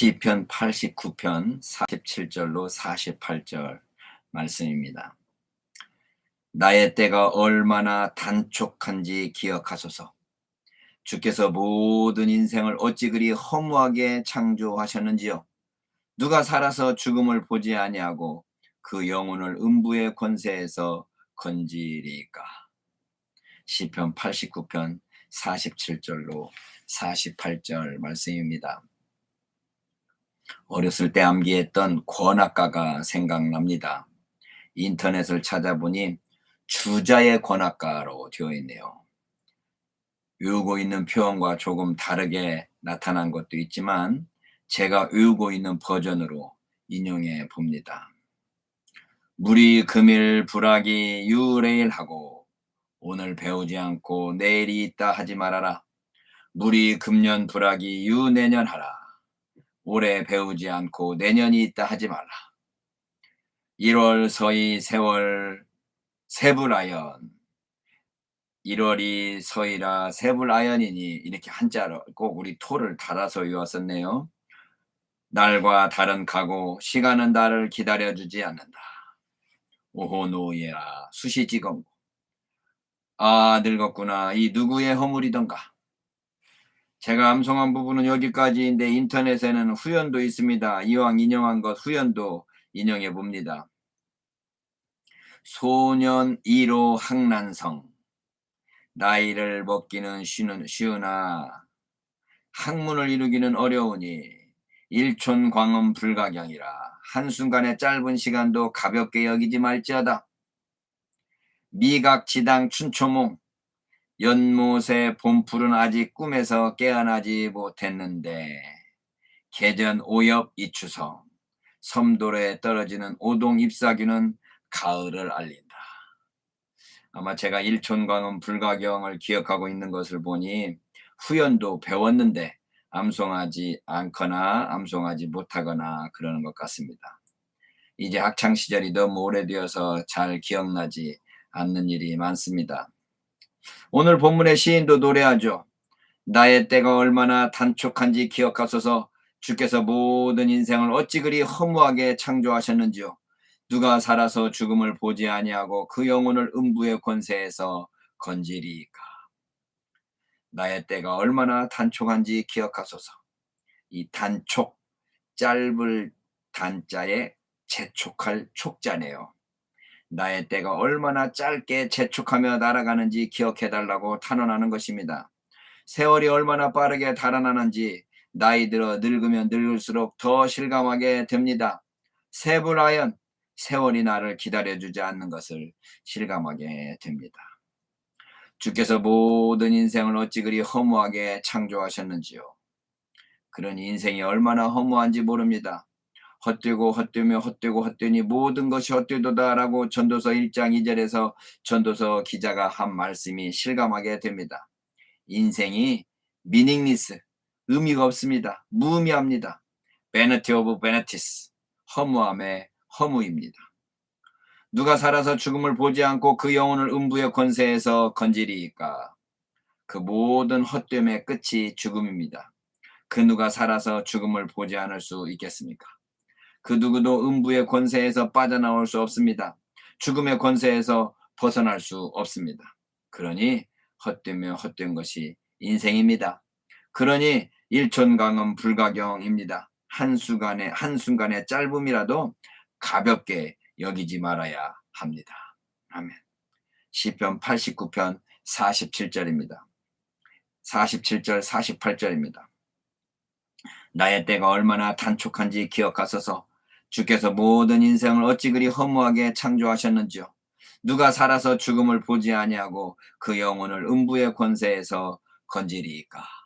시편 89편 47절로 48절 말씀입니다. 나의 때가 얼마나 단촉한지 기억하소서. 주께서 모든 인생을 어찌 그리 허무하게 창조하셨는지요. 누가 살아서 죽음을 보지 아니하고 그 영혼을 음부의 권세에서 건지리까. 시편 89편 47절로 48절 말씀입니다. 어렸을 때 암기했던 권학가가 생각납니다. 인터넷을 찾아보니 주자의 권학가로 되어 있네요. 외우고 있는 표현과 조금 다르게 나타난 것도 있지만 제가 외우고 있는 버전으로 인용해 봅니다. 물이 금일 불하기 유레일하고 오늘 배우지 않고 내일이 있다 하지 말아라. 물이 금년 불하기 유내년 하라. 올해 배우지 않고 내년이 있다 하지 말라. 1월 서희 세월 세불아연 1월이 서희라 세불아연이니 이렇게 한자로 꼭 우리 토를 달아서 외웠었네요. 날과 달은 가고 시간은 나를 기다려주지 않는다. 오호 노예라 수시지검 아 늙었구나 이 누구의 허물이던가 제가 암송한 부분은 여기까지인데 인터넷에는 후연도 있습니다. 이왕 인용한 것 후연도 인용해 봅니다. 소년 1호 항난성 나이를 먹기는 쉬는, 쉬우나 학문을 이루기는 어려우니 일촌 광음 불가경이라 한순간의 짧은 시간도 가볍게 여기지 말지어다. 미각지당 춘초몽 연못의 봄풀은 아직 꿈에서 깨어나지 못했는데 개전 오엽 이추성 섬도로에 떨어지는 오동 잎사귀는 가을을 알린다. 아마 제가 일촌광음 불가경을 기억하고 있는 것을 보니 후연도 배웠는데 암송하지 않거나 암송하지 못하거나 그러는 것 같습니다. 이제 학창 시절이 너무 오래되어서 잘 기억나지 않는 일이 많습니다. 오늘 본문의 시인도 노래하죠. 나의 때가 얼마나 단촉한지 기억하소서 주께서 모든 인생을 어찌 그리 허무하게 창조하셨는지요. 누가 살아서 죽음을 보지 아니하고 그 영혼을 음부의 권세에서 건지리까. 나의 때가 얼마나 단촉한지 기억하소서. 이 단촉, 짧을 단자에 재촉할 촉자네요. 나의 때가 얼마나 짧게 재촉하며 날아가는지 기억해 달라고 탄원하는 것입니다. 세월이 얼마나 빠르게 달아나는지 나이 들어 늙으면 늙을수록 더 실감하게 됩니다. 세불하연 세월이 나를 기다려주지 않는 것을 실감하게 됩니다. 주께서 모든 인생을 어찌 그리 허무하게 창조하셨는지요. 그런 인생이 얼마나 허무한지 모릅니다. 헛되고 헛되며 헛되고 헛되니 모든 것이 헛되도다라고 전도서 1장 2절에서 전도서 기자가 한 말씀이 실감하게 됩니다. 인생이 미닝리스 의미가 없습니다. 무의미합니다. 베네티 오브 베네티스 허무함의 허무입니다. 누가 살아서 죽음을 보지 않고 그 영혼을 음부의 권세에서 건지리까? 그 모든 헛됨의 끝이 죽음입니다. 그 누가 살아서 죽음을 보지 않을 수 있겠습니까? 그 누구도 음부의 권세에서 빠져나올 수 없습니다. 죽음의 권세에서 벗어날 수 없습니다. 그러니 헛되며 헛된 것이 인생입니다. 그러니 일촌강은 불가경입니다. 한순간의 한순간의 짧음이라도 가볍게 여기지 말아야 합니다. 아멘. 시편 89편 47절입니다. 47절 48절입니다. 나의 때가 얼마나 단촉한지 기억하소서 주께서 모든 인생을 어찌 그리 허무하게 창조하셨는지요. 누가 살아서 죽음을 보지 아니하고 그 영혼을 음부의 권세에서 건지리까.